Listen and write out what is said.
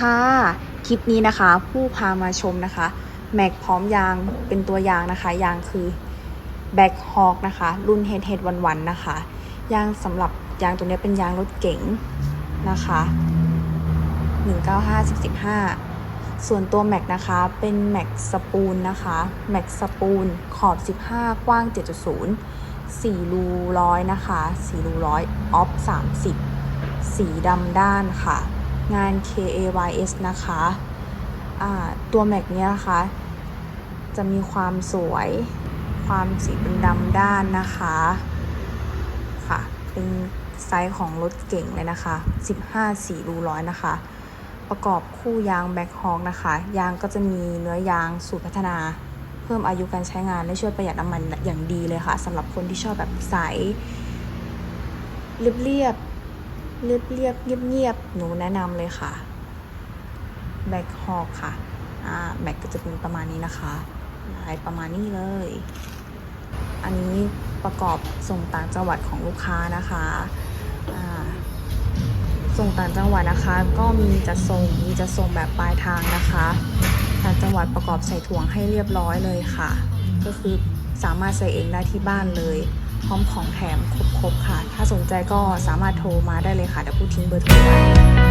ค่ะ คลิปนี้นะคะ ผู้พามาชมนะคะ แม็กพร้อมยางเป็นตัวยางนะคะ ยางคือแบ็คฮอ k นะคะ รุ่น h ฮดวันวันนะคะ ยางสำหรับยางตัวนี้เป็นยางรถเก๋งนะคะ195 15 ส่วนตัวแม็กนะคะ เป็นแม็กสปูลนะคะแม็กสปูลขอบ 15 กว้าง 7.0 4 รูร้อยนะคะ 4 รูร้อยออฟ 30 สีดำด้านค่ะ งาน KAYS นะคะตัวแม็กเนี้ยนะคะ จะมีความสวย ความสีเป็นดำด้านนะคะค่ะ เป็นไซส์ของรถเก่งเลยนะคะ 15 4รูร้อยนะคะ ประกอบคู่ยางแบ็คฮอ k นะคะ ยางก็จะมีเนื้อยางสูตรพัฒนา เพิ่มอายุการใช้งานและช่วยประหยัดน้ำมันอย่างดีเลยค่ะสำหรับคนที่ชอบแบบใสเรียบ เรียบเรียบเงียบเงียบๆหนูแนะนำเลยค่ะแบ็คฮอ k ค่ะอ่าแม็กก็จะเป็นประมาณนี้นะคะลายประมาณนี้เลย อันนี้ประกอบส่งต่างจังหวัดของลูกค้านะคะอ่าส่งต่างจังหวัดนะคะ ก็มีจะส่งมีจะส่งแบบปลายทางนะคะต่างจังหวัดประกอบใส่ถุงให้เรียบร้อยเลยค่ะ ก็คือสามารถใส่เองได้ที่บ้านเลย พร้อมของแถมครบๆค่ะ ถ้าสนใจก็สามารถโทรมาได้เลยค่ะเดี๋ยวพูดทิ้งเบอร์โทรไว้